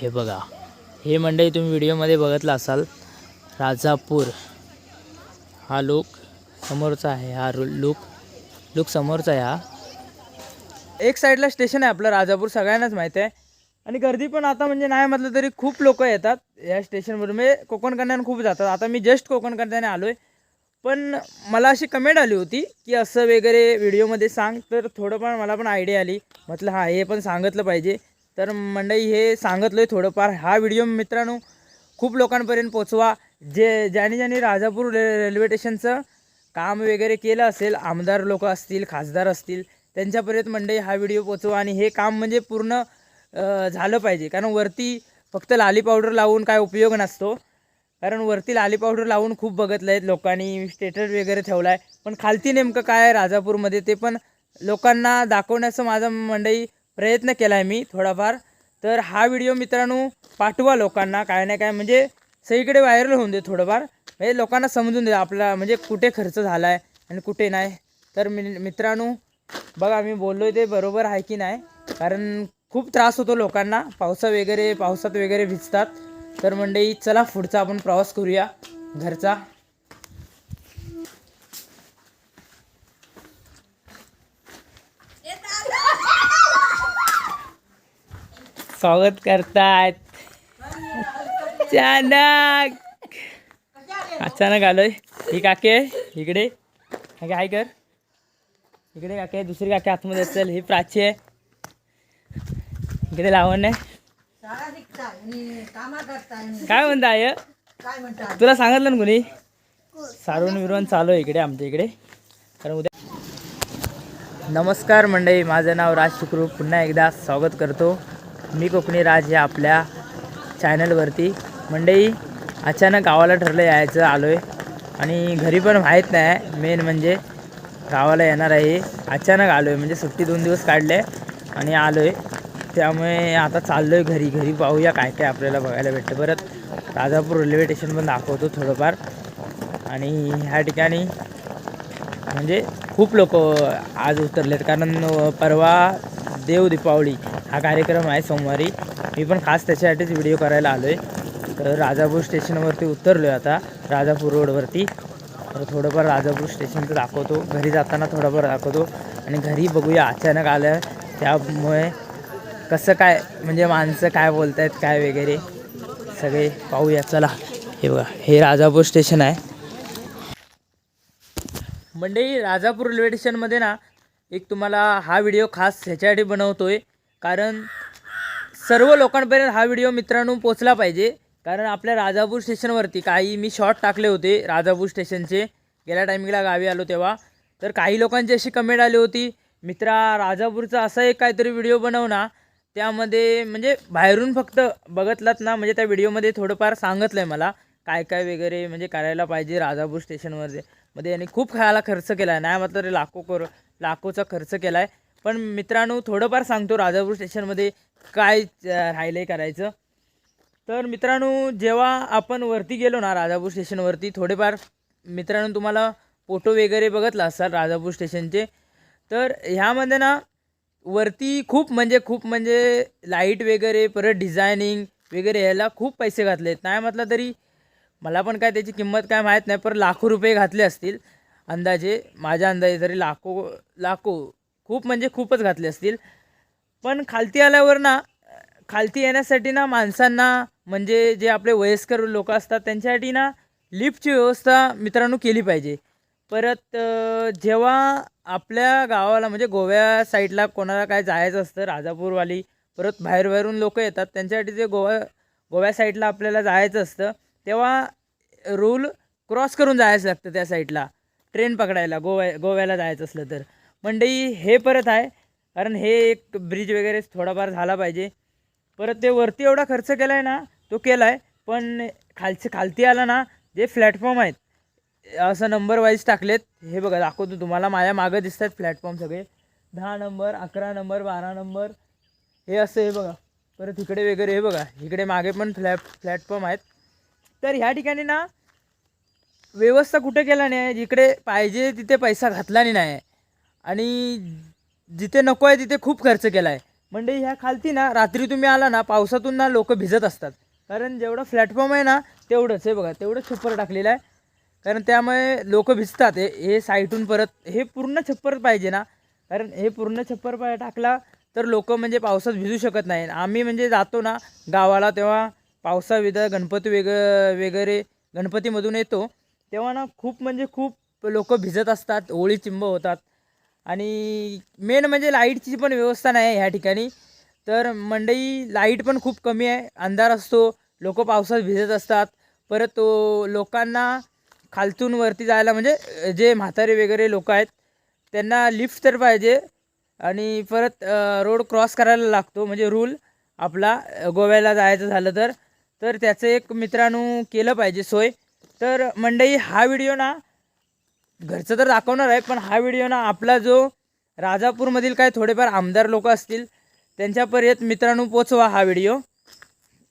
हे बघा. हे मंडळी तुम्ही व्हिडिओमध्ये बघितलं असाल राजापूर. हा लुक समोरचा आहे हा रु लुक लुक समोरचा आहे हा. एक साईडला स्टेशन आहे आपलं राजापूर सगळ्यांनाच माहीत आहे. आणि गर्दी पण आता म्हणजे नाही म्हटलं तरी खूप लोक येतात या स्टेशनवर म्हणजे कोकण कन्यान खूप जातात. आता मी जस्ट कोकण कन्याने आलो आहे पण मला अशी कमेंट आली होती की असं वगैरे व्हिडिओमध्ये सांग. तर थोडंफार मला पण आयडिया आली. म्हटलं हां हे पण सांगितलं पाहिजे. तर मंडई हे सांगितलं आहे थोडंफार. हा व्हिडिओ मित्रांनो खूप लोकांपर्यंत पोचवा जे ज्याने ज्याने राजापूर रे रेल्वे स्टेशनचं काम वगैरे केलं असेल आमदार लोक असतील खासदार असतील त्यांच्यापर्यंत मंडई हा व्हिडिओ पोचवा आणि हे काम म्हणजे पूर्ण झालं पाहिजे. कारण वरती फक्त लाली पावडर लावून काय उपयोग नसतो. कारण वरती लाली पावडर लावून खूप बघितलं आहेत लोकांनी स्टेटस वगैरे ठेवला आहे पण खालती नेमकं काय आहे राजापूरमध्ये ते पण लोकांना दाखवण्याचं माझं मंडई प्रयत्न केला आहे मी थोडाफार. तर हा व्हिडिओ मित्रांनो पाठवा लोकांना. काय ना काय म्हणजे सगळीकडे व्हायरल होऊन दे थोडंफार. म्हणजे लोकांना समजून दे आपला म्हणजे कुठे खर्च झाला आहे आणि कुठे नाही. तर मि मित्रांनो बघा मी बोललो ते बरोबर आहे की नाही? कारण खूप त्रास होतो लोकांना. पावसा वगैरे पावसात वगैरे भिजतात. तर मंडळी चला पुढचा आपण प्रवास करूया घरचा. स्वागत करतायत अचानक अचानक आलोय. ही काके आहे इकडे. काके हाय कर. इकडे काके दुसरी काके आतमध्ये असेल. ही प्राची आहे. इकडे लावण आहे. काय म्हणता आय तुला सांगितलं ना कुणी? सारून विरवण चालू आहे इकडे आमच्या इकडे. कारण उद्या नमस्कार मंडळी माझं नाव राज शुक्रू. पुन्हा एकदा स्वागत करतो. मी कोकणी राज या आपल्या चॅनलवरती. मंडई अचानक गावाला ठरलं यायचं आलो आहे आणि घरी पण माहीत नाही मेन म्हणजे गावाला येणार आहे. अचानक आलो आहे म्हणजे सुट्टी दोन दिवस काढले आणि आलो आहे त्यामुळे आता चाललो आहे घरी. घरी पाहूया काय काय आपल्याला बघायला भेटतं. परत राजापूर रेल्वे स्टेशन पण दाखवतो थोडंफार. आणि ह्या ठिकाणी म्हणजे खूप लोक आज उतरलेत. कारण परवा देव दीपावली हा कार्यक्रम आहे सोमवारी. मी पण खास त्याच्यासाठीच व्हिडिओ करायला आलो आहे तर राजापूर स्टेशनवरती उतरलो आहे आता राजापूर रोडवरती तर थोडंफार राजापूर स्टेशनचं दाखवतो. घरी जाताना थोडंफार दाखवतो. आणि घरी बघूया अचानक आलं त्यामुळे कसं काय म्हणजे माणसं काय बोलत आहेत काय वगैरे सगळे पाहूया. चला हे बघा हे राजापूर स्टेशन आहे. मंडळी राजापूर रेल्वे स्टेशनमध्ये ना एक तुम्हाला हा व्हिडिओ खास ह्याच्यासाठी आहे कारण सर्व लोकांपर्यंत हा व्हिडिओ मित्रांनो पोचला पाहिजे. कारण आपल्या राजापूर स्टेशनवरती काही मी शॉर्ट टाकले होते राजापूर स्टेशनचे. गेल्या टायमिंगला गावी आलो तेव्हा. तर काही लोकांची अशी कमेंट आली होती मित्रा राजापूरचा असा एक काहीतरी व्हिडिओ बनव ना. त्यामध्ये म्हणजे बाहेरून फक्त बघतलात ना म्हणजे त्या व्हिडिओमध्ये थोडंफार सांगितलं आहे मला काय काय वगैरे म्हणजे करायला पाहिजे राजापूर स्टेशनवर मध्ये यांनी खूप खायला खर्च केला आहे नाही म्हटलं तरी लाखो कर लाखोचा खर्च केला आहे पण मित्रांनो थोडंफार सांगतो राजापूर स्टेशनमध्ये काय राहिलं आहे करायचं. तर मित्रांनो जेव्हा आपण वरती गेलो ना राजापूर स्टेशनवरती थोडेफार मित्रांनो तुम्हाला फोटो वगैरे बघतला असाल राजापूर स्टेशनचे. तर ह्यामध्ये ना वरती खूप म्हणजे खूप म्हणजे लाइट वगैरे परत डिझायनिंग वगैरे ह्याला खूप पैसे घातले आहेत नाही म्हटलं तरी मला पण काय त्याची किंमत काय माहीत नाही पर लाखो रुपये घातले असतील अंदाजे. माझ्या अंदाजे तरी लाखो लाखो खूप म्हणजे खूपच घातले असतील. पण खालती आल्यावर ना खालती येण्यासाठी ना माणसांना म्हणजे जे आपले वयस्कर लोक असतात त्यांच्यासाठी ना लिफ्टची व्यवस्था मित्रांनो केली पाहिजे. परत जेव्हा आपल्या गावाला म्हणजे गोव्या साईडला कोणाला काय जायचं असतं राजापूरवाली परत बाहेर बाहेरून लोक येतात त्यांच्यासाठी जे गोवा गोव्या साईडला आपल्याला जायचं असतं तेव्हा रूल क्रॉस करून जायचं लागतं त्या साईडला. ट्रेन पकडायला गोव्या गोव्याला जायचं असलं तर. मंडई हे परत आहे. कारण हे एक ब्रिज वगैरे थोडाफार झाला पाहिजे. परत ते वरती एवढा खर्च केला आहे ना तो केला आहे पण खालचे खालती आला ना जे प्लॅटफॉर्म आहेत असं नंबर वाईज टाकलेत. हे बघा दाखवतो तुम्हाला. माझ्या मागं दिसत आहेत प्लॅटफॉर्म सगळे. दहा नंबर अकरा नंबर बारा नंबर हे असं हे बघा. परत इकडे वगैरे हे बघा. इकडे मागे पण फ्लॅट प्लॅटफॉर्म आहेत. तर ह्या ठिकाणी ना व्यवस्था कुठे केला नाही जिकडे पाहिजे तिथे पैसा घातला नाही आहे. आणि जिथे नको आहे तिथे खूप खर्च केला आहे म्हणजे ह्या खालती ना रात्री तुम्ही आला ना पावसातून ना लोक भिजत असतात. कारण जेवढं प्लॅटफॉर्म आहे ना तेवढंच हे बघा तेवढं छप्पर टाकलेलं आहे. कारण त्यामुळे लोक भिजतात. हे हे साईटून परत हे पूर्ण छप्पर पाहिजे ना. कारण हे पूर्ण छप्पर पाय टाकला तर लोक म्हणजे पावसात भिजू शकत नाही. आम्ही म्हणजे जातो ना गावाला तेव्हा पावसा गणपती वेग वगैरे गणपतीमधून येतो. तेव्हा ना खूप म्हणजे खूप लोक भिजत असतात ओळी चिंब होतात. आणि मेन म्हणजे लाईटची पण व्यवस्था नाही आहे ह्या ठिकाणी. तर मंडई लाइट पण खूप कमी आहे. अंधार असतो. लोक पावसात भिजत असतात. परत तो लोकांना खालतून वरती जायला म्हणजे जे म्हातारे वगैरे लोक आहेत त्यांना लिफ्ट तर पाहिजे. आणि परत रोड क्रॉस करायला लागतो. म्हणजे रूल आपला गोव्याला जायचं झालं तर. तर त्याचं एक मित्रांनो केलं पाहिजे सोय. तर मंडई हा व्हिडिओ ना घरचं तर दाखवणार आहे पण हा व्हिडिओ ना आपला जो राजापूरमधील काय थोडेफार आमदार लोक असतील त्यांच्यापर्यंत मित्रांनो पोचवा हा व्हिडिओ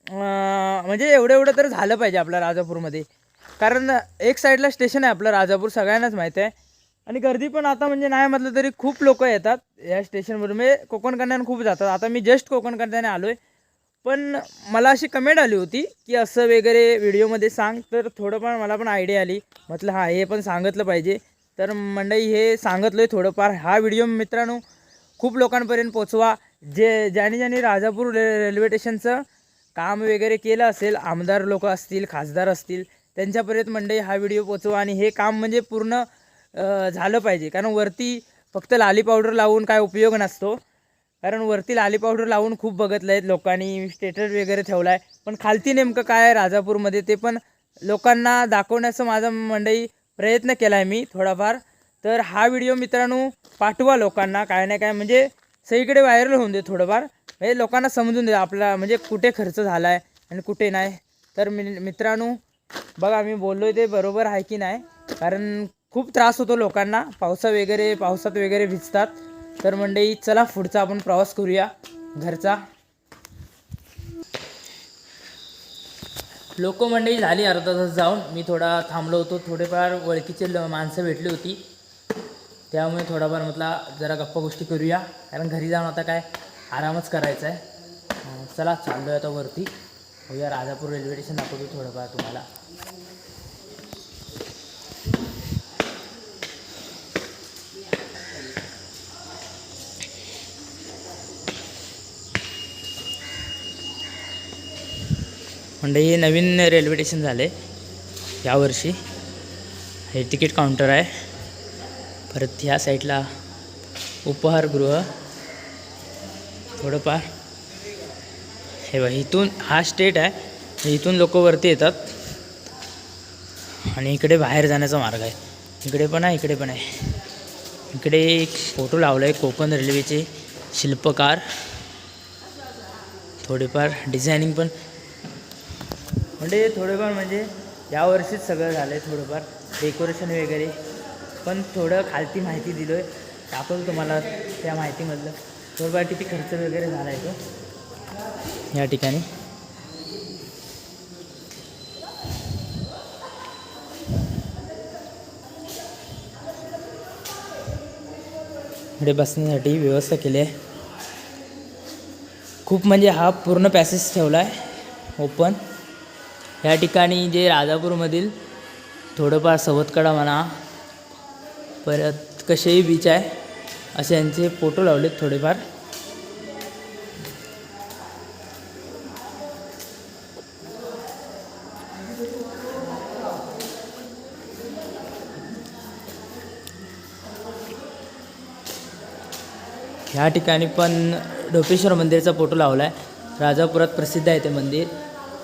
म्हणजे एवढं एवढं तर झालं पाहिजे आपल्या राजापूरमध्ये. कारण एक साईडला स्टेशन आहे आपलं राजापूर सगळ्यांनाच माहीत आहे. आणि गर्दी पण आता म्हणजे नाही म्हटलं तरी खूप लोक येतात या स्टेशनवरून म्हणजे कोकण कन्यान खूप जातात. आता मी जस्ट कोकण कन्याने आलो आहे पण मला अशी कमेंट आली होती की असं वगैरे व्हिडिओमध्ये सांग तर थोडंफार मला पण आयडिया आली. म्हटलं हा हे पण सांगितलं पाहिजे. तर मंडई हे सांगितलं आहे थोडंफार. हा व्हिडिओ मित्रांनो खूप लोकांपर्यंत पोचवा जे ज्याने ज्याने राजापूर रे रेल्वे स्टेशनचं काम वगैरे केलं असेल आमदार लोक असतील खासदार असतील त्यांच्यापर्यंत मंडई हा व्हिडिओ पोचवा आणि हे काम म्हणजे पूर्ण झालं पाहिजे. कारण वरती फक्त लाली पावडर लावून काय उपयोग नसतो. कारण वरती लाली पावडर लावून खूप बघितलं आहेत लोकांनी स्टेटस वगैरे ठेवला आहे पण खालती नेमकं काय आहे राजापूरमध्ये ते पण लोकांना दाखवण्याचा माझा मंडई प्रयत्न केला आहे मी थोडाफार. तर हा व्हिडिओ मित्रांनो पाठवा लोकांना काय नाही काय म्हणजे सगळीकडे व्हायरल होऊन दे थोडंफार. म्हणजे लोकांना समजून दे आपला म्हणजे कुठे खर्च झाला आहे आणि कुठे नाही. तर मि मित्रांनो बघा मी बोललो ते बरोबर आहे की नाही? कारण खूप त्रास होतो लोकांना. पावसा वगैरे पावसात वगैरे भिजतात. तर मंडळी चला पुढचा आपण प्रवास करूया घरचा. लोक मंडळी झाली अर्धा तास जाऊन. मी थोडा थांबलो होतो. थोडेफार ओळखीचे ल माणसं भेटली होती. त्यामुळे थोडाफार म्हटला जरा गप्पा गोष्टी करूया. कारण घरी जाऊन आता काय आरामच करायचा आहे. चला चाललो आहे आता वरती. होऊया राजापूर रेल्वे स्टेशन दाखवतो थोडंफार तुम्हाला. म्हणजे हे नवीन रेल्वे स्टेशन झाले यावर्षी हे तिकीट काउंटर आहे. परत ह्या साईडला उपहारगृह थोडंफार. हे बघा इथून हा स्टेट आहे. इथून लोक वरती येतात. आणि इकडे बाहेर जाण्याचा मार्ग आहे. इकडे पण आहे इकडे पण आहे. इकडे एक फोटो लावला आहे कोकण रेल्वेचे शिल्पकार. थोडेफार डिझायनिंग पण म्हणजे थोडंफार म्हणजे यावर्षीच सगळं झालं आहे थोडंफार डेकोरेशन वगैरे. पण थोडं खालती माहिती दिलो आहे दाखवतो तुम्हाला त्या माहितीमधलं. थोडंफार किती खर्च वगैरे झाला आहे तो. या ठिकाणी. इकडे बसण्यासाठी व्यवस्था केली आहे. खूप म्हणजे हा पूर्ण पॅसेज ठेवला आहे ओपन ह्या ठिकाणी जे राजापूरमधील थोडंफार सवतकडा म्हणा परत कसेही बीच आहे असे यांचे फोटो लावलेत थोडेफार. ह्या ठिकाणी पण ढोपेश्वर मंदिरचा फोटो लावला आहे राजापुरात प्रसिद्ध आहे ते मंदिर.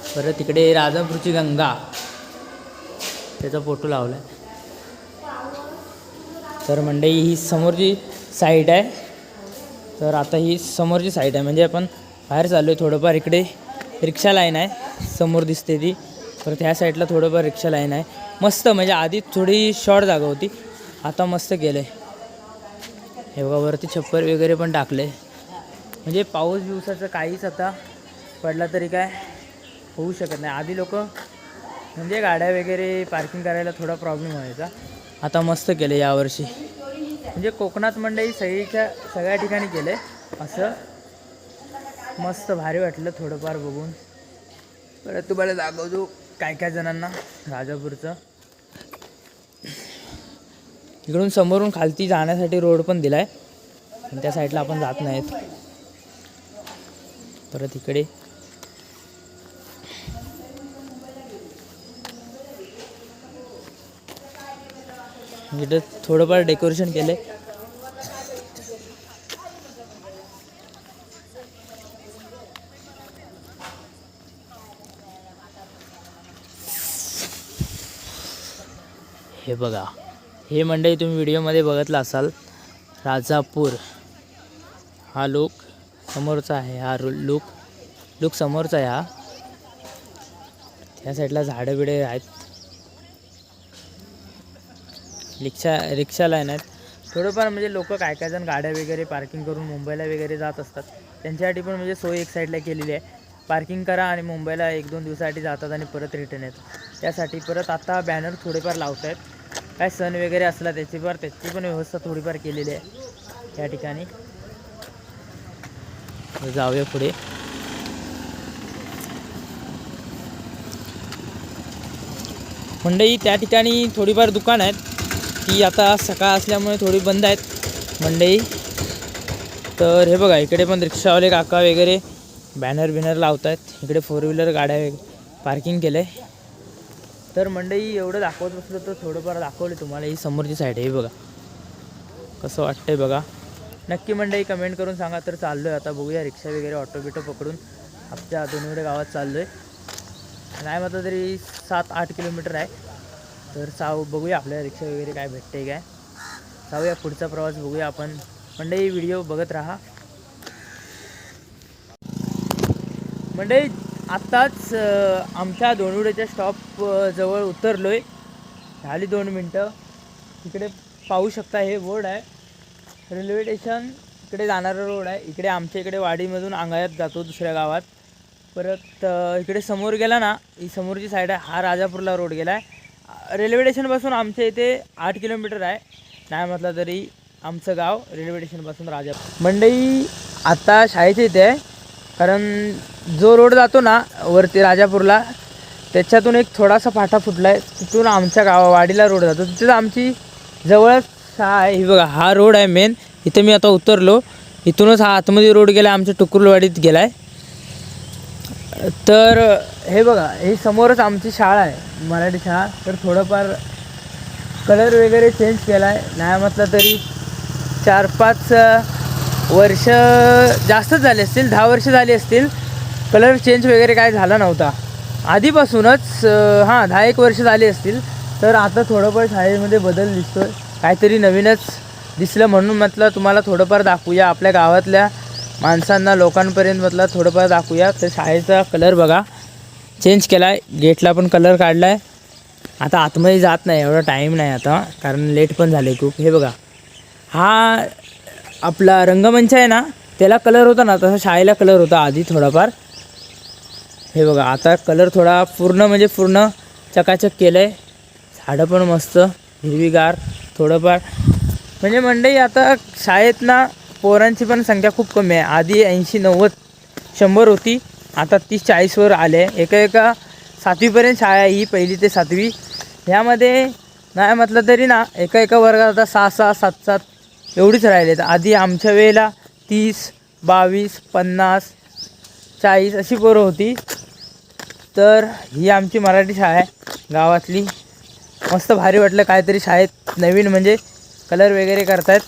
परत तिकडे राजापूरची गंगा. त्याचा फोटो लावला आहे तर मंडई ही समोरची साईड आहे. तर आता ही समोरची साईड आहे. म्हणजे आपण बाहेर चाललो आहे थोडंफार इकडे. रिक्षा लाईन आहे. समोर दिसते ती. परत ह्या साईडला थोडंफार रिक्षा लाईन आहे. मस्त म्हणजे आधी थोडी शॉर्ट जागा होती. आता मस्त केलं आहे हे बघा वरती छप्पर वगैरे पण टाकले म्हणजे पाऊस दिवसाचं काहीच आता पडला तरी काय? होऊ शकत नाही. आधी लोक म्हणजे गाड्या वगैरे पार्किंग करायला थोडा प्रॉब्लेम व्हायचा. आता मस्त केलं यावर्षी. म्हणजे कोकणात मंडई सगळीच्या सगळ्या ठिकाणी केलं. आहे असं मस्त भारी वाटलं थोडंफार बघून. परत तुम्हाला दाखवतो काय काय जणांना राजापूरचं. इकडून समोरून खालती जाण्यासाठी रोड पण दिलाय. पण त्या साईडला आपण जात नाहीत. परत इकडे. इकडे थोडंफार डेकोरेशन केलं आहे हे बघा हे मंडळी तुम्ही व्हिडिओमध्ये बघितलं असाल राजापूर. हा लुक समोरचा आहे हा रू लुक लुक समोरचा आहे हा. त्या साईडला झाडं बिडे आहेत. रिक्षा रिक्षा लाईन आहेत. थोडंफार म्हणजे लोक काय काय जण गाड्या वगैरे पार्किंग करून मुंबईला वगैरे जात असतात. त्यांच्यासाठी पण म्हणजे सोय एक साईडला केलेली आहे. पार्किंग करा आणि मुंबईला एक दोन दिवसासाठी जातात आणि परत रिटर्न येतात. त्यासाठी परत आता बॅनर थोडेफार लावत आहेत. काय सण वगैरे असला त्याची पण त्याची पण व्यवस्था थोडीफार केलेली आहे. त्या ठिकाणी. जाऊया पुढे. मंडई त्या ठिकाणी थोडीफार दुकान आहेत. ती आता सकाळ असल्यामुळे थोडी बंद आहेत मंडई. तर हे बघा इकडे पण रिक्षावाले काका वगैरे बॅनर बिनर लावत आहेत इकडे फोर व्हीलर गाड्या पार्किंग केलं आहे तर मंडई एवढं दाखवत बसलं तर थोडंफार दाखवलं तुम्हाला ही समोरची साईड आहे. बघा. कसं वाटतंय बघा. नक्की मंडई कमेंट करून सांगा. तर चाललो आहे आता बघूया रिक्षा वगैरे ऑटो बिटो पकडून आमच्या दोन्हीकडे गावात चाललो आहे नाही म्हटलं तरी सात आठ किलोमीटर आहे. तर चाव बघूया आपल्याला रिक्षा वगैरे काय भेटते काय. जाऊया पुढचा प्रवास बघूया आपण. मंडई व्हिडिओ बघत राहा. मंडई आत्ताच आमच्या दोनवड्याच्या स्टॉप जवळ उतरलो आहे झाली दोन मिनटं. तिकडे पाहू शकता हे बोर्ड आहे. रेल्वे स्टेशन इकडे जाणारा रोड आहे. इकडे आमच्या इकडे वाडीमधून अंगायात जातो दुसऱ्या गावात. परत इकडे समोर गेला ना ही समोरची साईड आहे. हा राजापूरला रोड गेला आहे रेल्वे स्टेशनपासून आमच्या इथे आठ किलोमीटर आहे. नाही म्हटलं तरी आमचं गाव रेल्वे स्टेशनपासून राजापूर मंडई आता शाळेच्या इथे आहे. कारण जो रोड जातो ना वरती राजापूरला त्याच्यातून एक थोडासा फाटा फुटला आहे तिथून आमच्या गावा वाडीला रोड जातो. तिथं आमची जवळच शाळा आहे. ही बघा हा रोड आहे मेन इथं मी आता उतरलो. इथूनच हा आतमध्ये रोड गेला आमच्या टुकुरवाडीत गेला आहे तर हे बघा हे समोरच आमची शाळा आहे मराठी शाळा. तर थोडंफार कलर वगैरे चेंज केला आहे नाही म्हटलं तरी चार पाच वर्ष जास्तच झाले असतील दहा वर्ष झाली असतील. कलर चेंज वगैरे काय झाला नव्हता. आधीपासूनच हां दहा एक वर्ष झाली असतील. तर आता थोडंफार शाळेमध्ये बदल दिसतो काहीतरी नवीनच दिसलं म्हणून म्हटलं तुम्हाला थोडंफार दाखवूया. आपल्या गावातल्या माणसांना लोकांपर्यंत म्हटलं थोडंफार दाखवूया. तर शाळेचा कलर बघा. चेंज केला आहे गेटला पण कलर काढला आहे आता आतमध्ये जात नाही एवढा टाईम नाही आता. कारण लेट पण झाले खूप. हे बघा. हा आपला रंगमंच आहे ना त्याला कलर होता ना तसा शाळेला कलर होता आधी थोडाफार. हे बघा आता कलर थोडा पूर्ण म्हणजे पूर्ण चकाचक केलं आहे झाडं पण मस्त हिरवीगार थोडंफार. म्हणजे मंडई आता शाळेत ना पोरांची पण संख्या खूप कमी आहे. आधी ऐंशी नव्वद शंभर होती. आता तीस चाळीसवर आले. एका एका सातवीपर्यंत शाळा आहे ही पहिली ते सातवी. ह्यामध्ये नाही म्हटलं तरी ना एका एका वर्गात आता सहा सहा सात सात एवढीच राहिलेत. आधी आमच्या वेळेला तीस बावीस पन्नास चाळीस अशी पोरं होती. तर ही आमची मराठी शाळा आहे गावातली. मस्त भारी वाटलं काहीतरी शाळेत नवीन म्हणजे कलर वगैरे करतायत.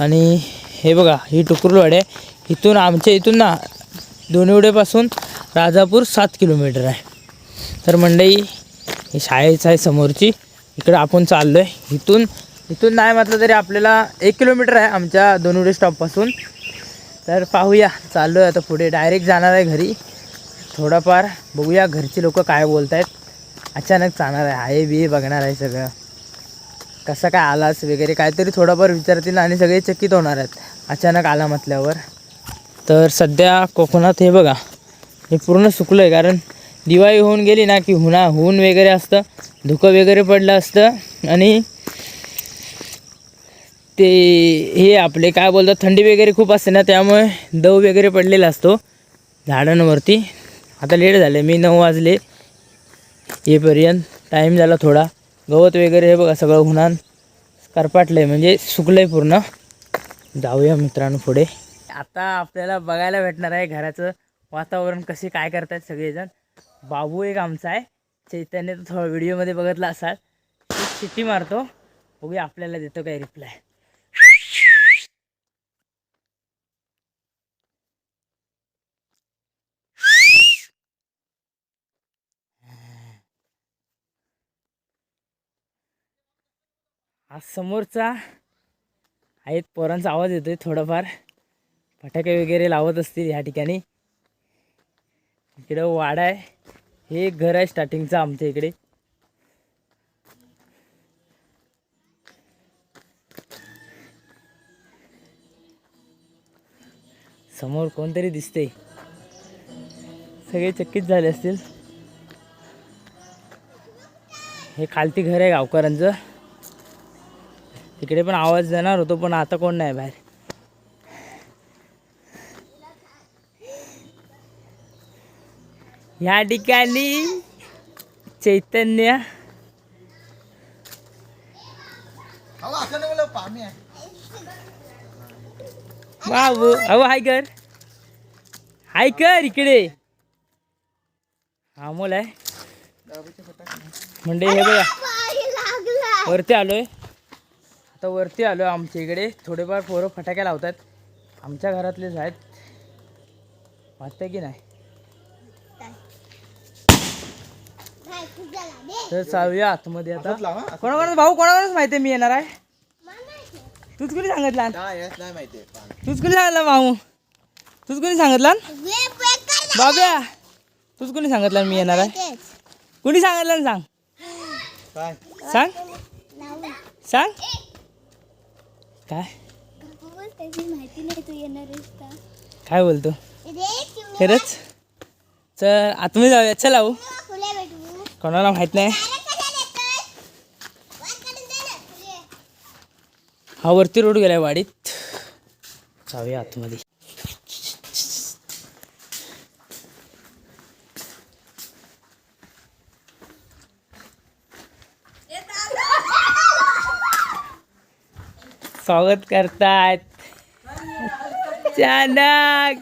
आणि हे बघा ही टुकरुलवाड आहे. इथून आमच्या इथून ना दोनिवडेपासून राजापूर सात किलोमीटर आहे. तर मंडई ही शाळेच आहे समोरची. इकडं आपण चाललो आहे इथून इथून नाही म्हटलं तरी आपल्याला एक किलोमीटर आहे आमच्या दोनिवडे स्टॉपपासून तर पाहूया चाललो आहे आता पुढे. डायरेक्ट जाणार आहे घरी. थोडाफार बघूया घरची लोक काय बोलत आहेत अचानक जाणार आहे. आहे बी बघणार आहे सगळं. कसं काय आलास वगैरे काहीतरी थोडंफार विचारतील आणि सगळे चकित होणार आहेत. अचानक आला म्हटल्यावर. तर सध्या कोकणात हे बघा हे पूर्ण सुकलं आहे कारण दिवाळी होऊन गेली ना की हुना ऊन वगैरे असतं धुकं वगैरे पडलं असतं आणि ते हे आपले काय बोलतात थंडी वगैरे खूप असते ना त्यामुळे दव वगैरे पडलेला असतो झाडांवरती. आता लेट झाले मी नऊ वाजले येपर्यंत टाईम झाला थोडा. गवत वगैरे हे बघा सगळं उन्हान करपाटलं आहे म्हणजे सुकलं आहे पूर्ण. जाऊया मित्रांनो पुढे. आता आपल्याला बघायला भेटणार आहे घराचं वातावरण कसे काय करतायत सगळेजण. बाबू एक आमचा आहे. चैतन्य तो थोडा व्हिडिओमध्ये बघितला असाल. तो शिट्टी मारतो. बघूया आपल्याला देतो काय रिप्लाय आज समोरचा आहेत पोरांचा आवाज येतोय थोडाफार. फटाके वगैरे लावत असतील ह्या ठिकाणी. इकडं वाडा आहे. हे एक घर आहे स्टार्टिंगचं आमच्या इकडे. समोर कोणतरी दिसते सगळे चक्कीच झाले असतील. हे खालती घर आहे गावकऱ्यांचं. तिकडे पण आवाज देणार होतो पण आता कोण नाही बाहेर. या ठिकाणी चैतन्य. बाबू अहो हाय कर. हाय कर इकडे. हा मोल आहे. म्हणजे हे बघा. वरती आलोय. आता वरती आलो आमच्या इकडे. थोडेफार पोरं फटाक्या लावतात आमच्या घरातलेच आहेत. वाटतं की नाही? तर चालूया आतमध्ये आता. कोणाकोणाच भाऊ कोणाकोणाच माहिती आहे मी येणार आहे? तूच कोणी सांगितलं नाही माहिती तूच कोणी सांगितलं भाऊ? तूच कोणी सांगितलं बाब्या तूच कोणी सांगितलं मी येणार आहे? कोणी सांगितलं ना सांग? काय? सांग? सांग? काय? त्याची माहिती नाही तू येणार आहेस का काय बोलतो खरंच? चल आतमध्ये जाऊया. चल आऊ. कोणाला माहीत नाही. हा वरती रोड गेलाय वाडीत. जाऊया आतमध्ये. स्वागत करतात अचानक.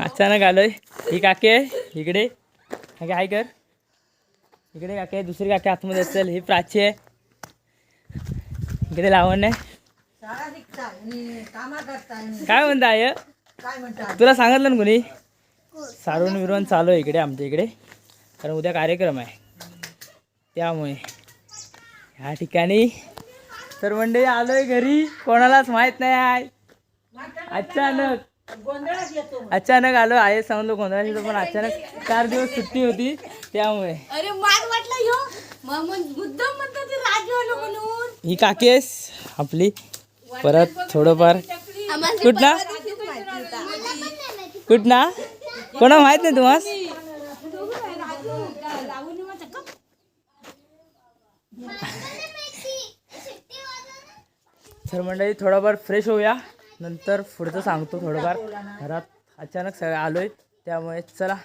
अचानक आलोय. ही काके इकडे. काय कर. इकडे काकी दुसरी काकी आतमध्ये असेल ही प्राची आहे. इकडे लावण आहे. काय म्हणता आय तुला सांगितलं ना कोणी? सारवण विरवण चालू आहे इकडे आमच्या इकडे. कारण उद्या कार्यक्रम आहे. त्यामुळे. ह्या ठिकाणी तर मंडळी आलोय घरी. कोणालाच माहीत नाही आहे. अचानक. अचानक आलो आहे सांगलो गोंधळात येतो पण अचानक चार दिवस सुट्टी होती त्यामुळे. अरे माग वाटलं ह्यो. मग मग मुद्दाम म्हणतो ती राजू आलो म्हणून. ही काकेस आपली. परत थोडंफार. कुठला कुठला कोणा माहीत नाही तुम्हाला? तर मंडळी थोडाफार फ्रेश होऊया. नंतर पुढचं सांगतो थोडंफार. घरात अचानक सगळं आलोय त्यामुळे चला.